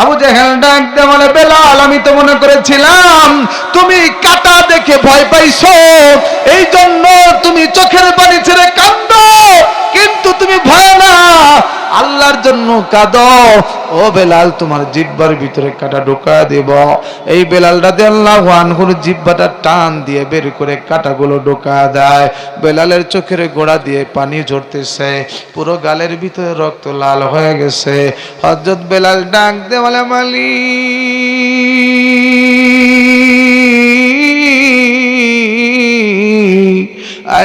আবু জাহেল ডাক দে বলে, বেলাল, আমি তো মনে করেছিলাম, তুমি কাটা দেখে ভয় পাইছো। এই জন্য তুমি চোখের পানি ছেড়ে কাঁদো, কিন্তু তুমি ভয় না। আল্লাহর জন্য কাঁদো। ও বেলাল, তোমার জিব্বার ভিতরে কাটা ঢোকা দেব। এই বেলাল রাতে আল্লাহ আনহুর জিব্বাটা টান দিয়ে বের করে কাটাগুলো ঢোকা দেয়। বেলালের চোখের গোড়া দিয়ে পানি ঝরতেছে। পুরো গালের ভিতরে রক্ত লাল হয়ে গেছে। হজরত বেলাল ডাক দেওয়ালে মালিক।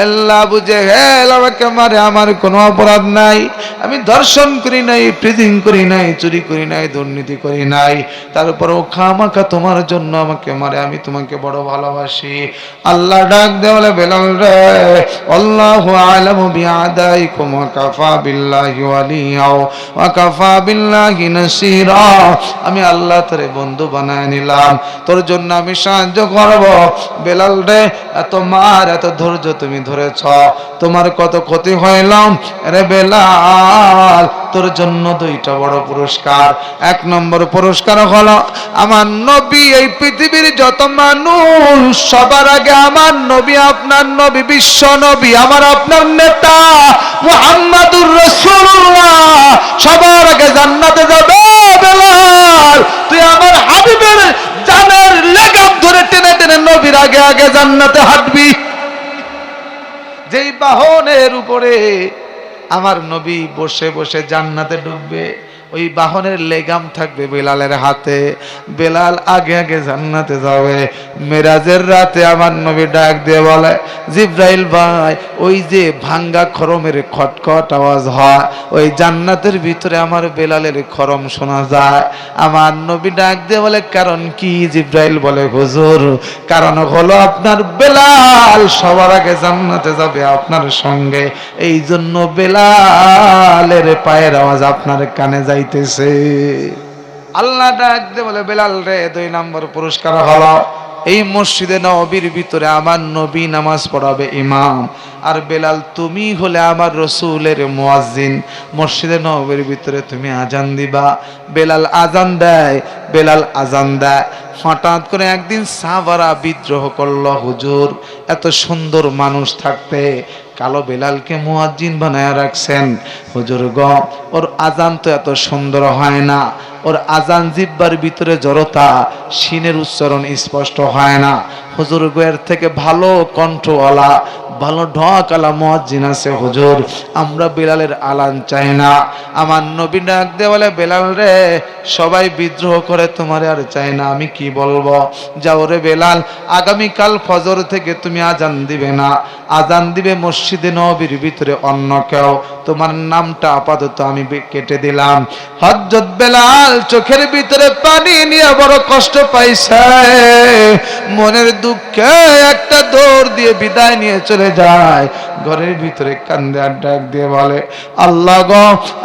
আল্লাহ বুঝে হেল আমাকে মারে, আমার কোনো অপরাধ নাই। আমি দর্শন করি নাই, প্রিজিং করি নাই, চুরি করি নাই, দুর্নীতি করি নাই। তারপর তারপরেও খামাখা তোমার জন্য আমাকে মারে, আমি তোমাকে বড় ভালোবাসি। আল্লাহ ডাক দেওয়ালে বেলাল রে, আল্লাহ আলামু বিআদাইকুম ওয়া কাফা বিল্লাহি ওয়ালিয়া ওয়া কাফা বিল্লাহি নাসীরা। আমি আল্লাহ তোরে বন্ধু বানায় নিলাম। তোর জন্য আমি সাহায্য করব। বেলাল রে, এত মার, এত ধৈর্য তুমি ধরেছ, তোমার কত ক্ষতি হইলাম? রে বেলাল, তোর জন্য দুইটা বড় পুরস্কার। এক নম্বর পুরস্কার হলো, আমার নবী, এই পৃথিবীর যত মানুষ, সবার আগে আমার নবী, আপনার নবী, বিশ্ব নবী, আমার আপনার নেতা মুহাম্মাদুর রাসূলুল্লাহ, সবার আগে জান্নাতে যাবে। বেলাল, তুই আমার হাবিবের জানের লেগাম ধরে টেনে টেনে নবীর আগে আগে জান্নাতে হাঁটবি। বাহনের উপরে আমার নবী বসে বসে জান্নাতে ঢুকবে। ওই বাহনের লেগাম থাকবে বেলালের হাতে। বেলাল আগে আগে জান্নাতে যাবে। মেরাজের রাতে আমার নবী ডাক দিয়ে বলে, জিব্রাইল ভাই, ওই যে ভাঙ্গা খরমের খটখট আওয়াজ হয়, ওই জান্নাতের ভিতরে আমার বেলালের খরম শোনা যায়। আমার নবী ডাক দিয়ে বলে, কারণ কি? জিব্রাইল বলে, হুজুর, কারণ হলো আপনার বেলাল সবার আগে জান্নাতে যাবে আপনার সঙ্গে। এই জন্য বেলালের পায়ের আওয়াজ আপনার কানে যাইতেছে আল্লাহ ডাক দিয়ে বলে, বেলাল রে, দুই নম্বর পুরস্কার হলো। এই মসজিদে নবীর ভিতরে আমার নবী নামাজ পড়াবে ইমাম। আর বেলাল, তুমি হলে আমার রসুলের মুয়াজ্জিন। মসজিদে নবীর ভিতরে তুমি আজান দিবা। বেলাল আজান দেয়, বেলাল আজান দেয়। হঠাৎ করে একদিন সাহাবারা বিদ্রোহ করল হুজুর। এত সুন্দর মানুষ থাকতে। কালো বেলালকে মুয়াজ্জিন বানায় রাখছেন। হুজুর গ, ওর আজান তো এত সুন্দর হয় না। ওর আজান জিব্বার ভিতরে জড়তা সিনের উচ্চারণ স্পষ্ট হয় না। হুজুর গোয়ের থেকে ভালো কণ্ঠওয়ালা ভালো ঢকালা মুয়াজ্জিন আছে, হুজুর। আমরা বেলালের আলান চাই না। আমার নবী ডাক দে বলে, বেলাল রে, সবাই বিদ্রোহ করে তোমার আর চাই না, আমি কি বলব? যাও রে বেলাল, আগামীকাল ফজর থেকে তুমি আজান দিবে না। আজান দিবে মসজিদে নবীর ভিতরে অন্য কেউ। তোমার নামটা আপাতত আমি কেটে দিলাম। হজরত বেলাল চোখের ভিতরে পানি নিয়ে বড় কষ্ট পাইছে। মনের দুঃখে একটা দৌড় দিয়ে বিদায় নিয়ে চলে যায়। ঘরের ভিতরে কান্দে ডাক দিয়ে বলে, আল্লাহ গ,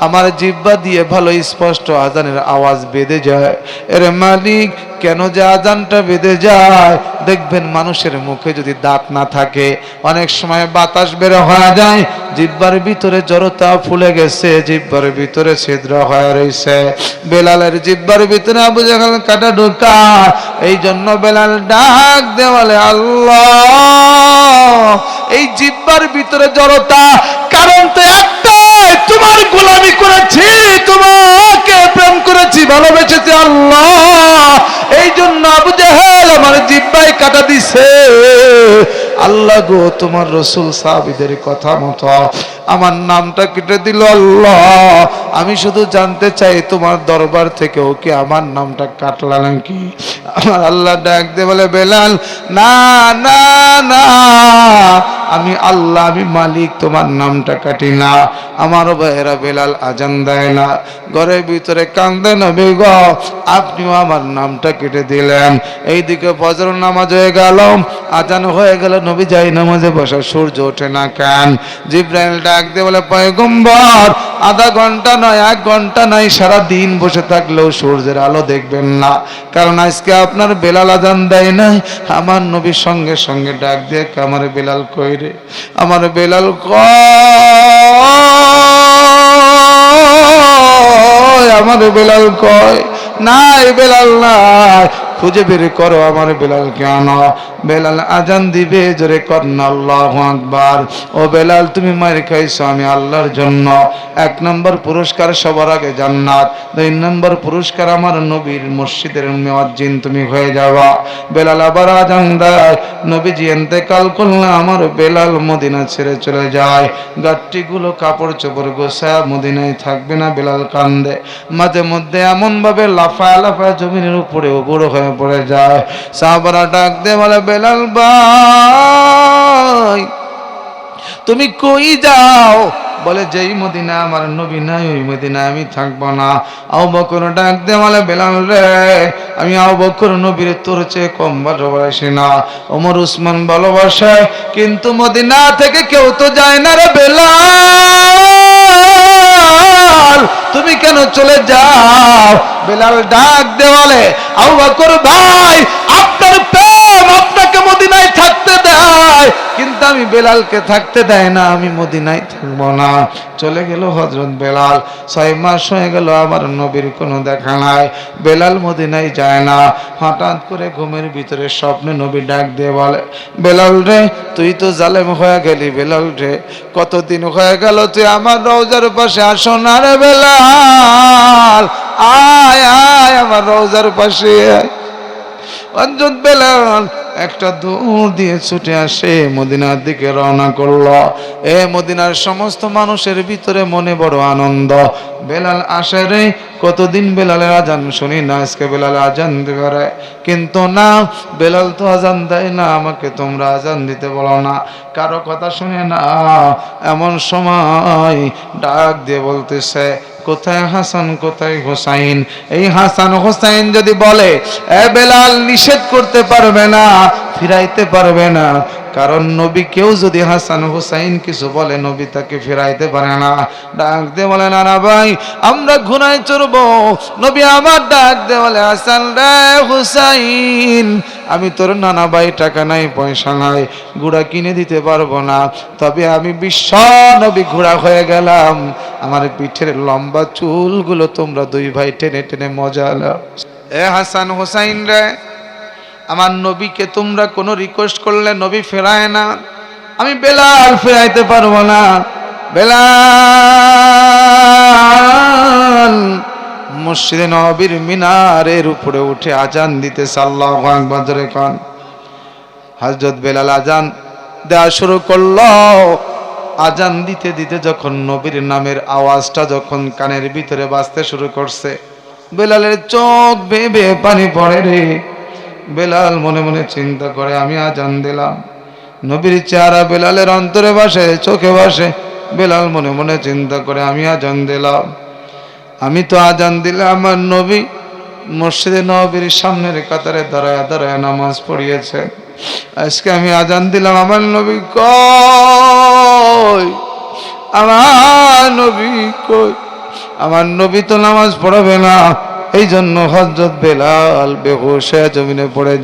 আমার জিব্বা দিয়ে ভালো স্পষ্ট আজানের আওয়াজ বেঁধে যায়। এর মালিক কেন যে আজানটা বেঁধে যায়? দেখবেন মানুষের মুখে যদি দাঁত না থাকে, অনেক সময় বাতাস বের হয়ে যায়, জিব্বার ভিতরে জড়তা ফুলে গেছে, জিব্বার ভিতরে ছিদ্র হয়ে রয়েছে বেলালের জিব্বার ভিতরে আবু জাহাল কাটা ঢোকা এই জন্য বেলাল ডাক দেওয়ালে, আল্লাহ, এই জিব্বার ভিতরে জড়তা, কারণ তো একটাই, তোমার গোলামি করেছি, তোমাকে প্রেম করেছি, ভালোবেসেছি, আল্লাহ এই জন্য আবু জাহেল আমার জিব্বাই কাটা দিছে আল্লাহ গো, তোমার রসুল সাহাবিদের কথা মতো, আমার নামটা কেটে দিল আল্লাহ। আমি শুধু জানতে চাই, তোমার দরবার থেকেও কি আমার নামটা কাটলা নাকি? আমার আল্লাহ ডাক দে বলে, বেলাল, না না না। আমি আল্লাহ, আমি মালিক, তোমার নামটা কাটি না। আমার ভাইয়েরা বেলাল আজান দেয় না। ঘরের ভিতরে কান্দে নবী গ, আপনিও আমার নামটা কেটে দিলেন। এইদিকে ফজর নামাজ হয়ে গেল। আজান হয়ে গেল নবী যাই নামাজে বসা, সূর্য ওঠে না কেন? জিব্রাইল ডাক দিয়ে বলে, পয়গম্বর আধা ঘণ্টা নয়, এক ঘণ্টা নয়, সারা দিন বসে থাকলেও সূর্যের আলো দেখবেন না। কারণ আজকে আপনার বেলাল আজান দেয় নাই, আমার নবীর সঙ্গে সঙ্গে ডাক দিয়ে আমার বেলাল কই রে? আমার বেলাল কয় আমার বেলাল কয় নাই বেলাল নাই খুঁজে বের করো আমার বেলাল কেন? বেলাল আজান দিবে, জোরে আল্লাহ আকবার। ও বেলাল, তুমি মায়ের খাইছো আমি আল্লাহর জন্য। এক নম্বর পুরস্কার সবার আগে জান্নাত। দুই নম্বর পুরস্কার আমার নবীর মসজিদের মেওয়াজ্জিন তুমি হয়ে যাওয়া বেলাল আবার আজান দেয়। নবীজি এতেকাল করলে আমার বেলাল মদিনা ছেড়ে চলে যায়। গাঠটিগুলো কাপড় চোপড় গোসা মদিনায় থাকবে না, বেলাল কান্দে। মাঝে মধ্যে এমনভাবে লাফায় লাফায় জমিনের উপরে উবুড়ো হয়ে পড়ে যায়। সাহাবারা ডাক দে বলে, বেলাল ভাই, তুমি কই যাও? বলে, যেই মদিনা আমার নবী নাই, ওই মদিনা আমি থাকব না। আও বকর ডাক দে বলে, বেলাল রে, আমি আও বকর নবীর তোর চেয়ে কম ভালোবাসি না। ওমর উসমান ভালোবাসে, কিন্তু মদিনা থেকে কেউ তো যায় না রে বেলাল। তুমি কেন চলে যাও? বেলাল ডাক দেওয়ালে আও বকর ভাই আপনার প্রেম মদিনায় থাকতে দেয়। কিন্তু আমি বেলালকে থাকতে দেয় না, আমি মদিনায় থাকব না। চলে গেল হজরত বেলাল। ছয় মাস হয়ে গেল, আমার নবীর কোনো দেখা নাই। বেলাল মদিনায় যায় না। হঠাৎ করে ঘুমের ভিতরে স্বপ্নে নবী ডাক দিয়ে বলে, বেলাল রে, তুই তো জালেম হয়ে গেলি, বেলাল রে। কতদিন হয়ে গেল তুই আমার রোজার পাশে আসো না রে বেলাল। আয় আয় আমার রোজার পাশে। আয় অঞ্জন বেলাল একটা দৌড় দিয়ে ছুটে আসে, মদিনার দিকে রওনা করল। এ মদিনার সমস্ত মানুষের ভিতরে মনে বড় আনন্দ। বেলাল আসে রে, কতদিন বেলালের আজান শুনি না, আজকে বেলাল আজান দিবে রে। কিন্তু না, বেলাল তো আজান দেয় না, আমাকে তোমরা আজান দিতে বলো না। কারও কথা শুনে না, এমন সময় ডাক দিয়ে বলতেছে কোথায় হাসান, কোথায় হোসাইন? এই হাসান হোসাইন যদি বলে, এ বেলাল নিষেধ করতে পারবে না, ফিরাইতে পারবে না। কারণ নবী কেউ যদি হাসান হুসাইন কিছু বলে, নবী তাকে ফেরাইতে পারে না। ডাক দে বলে, না না ভাই, আমরা ঘুরায় চড়বো। নবী আমার ডাক দে বলে, হাসান রে হুসাইন আমি তোর নানা ভাই, টাকা নাই, পয়সা নাই ঘোড়া কিনে দিতে পারব না। তবে আমি বিশ্ব নবী ঘোড়া হয়ে গেলাম। আমার পিঠের লম্বা চুলগুলো তোমরা দুই ভাই টেনে টেনে মজা নাও। এ হাসান হোসাইন রে, আমার নবীকে তোমরা কোনো রিকোয়েস্ট করলে নবী ফেরায় না। আমি বেলাল ফেরাইতে পারব না। বেলাল মসজিদে নবীর মিনারের উপরে উঠে আজান দিতে সাল্লাহ খান হজরত বেলাল আজান দেওয়া শুরু করল। আজান দিতে দিতে যখন নবীর নামের আওয়াজটা যখন কানের ভিতরে বাজতে শুরু করছে, বেলালের চোখ বেয়ে পানি পড়ে রে। বেলাল মনে মনে চিন্তা করে, আমি আজান দিলাম। নবীর চেহারা বেলালের অন্তরে বাসে চোখে বাসে বেলাল মনে মনে চিন্তা করে, আমি আজান দিলাম। আমি তো আজান দিলে আমার নবী মসজিদে নবীর সামনের কাতারে দাঁড়ায় দাঁড়ায় নামাজ পড়িয়েছে। আজকে আমি আজান দিলাম, আমার নবী কই? আমার নবী কই? আমার নবী তো নামাজ পড়াবে না এই জন্য হজরত বেলাল বেহুশ জমিনে পড়ে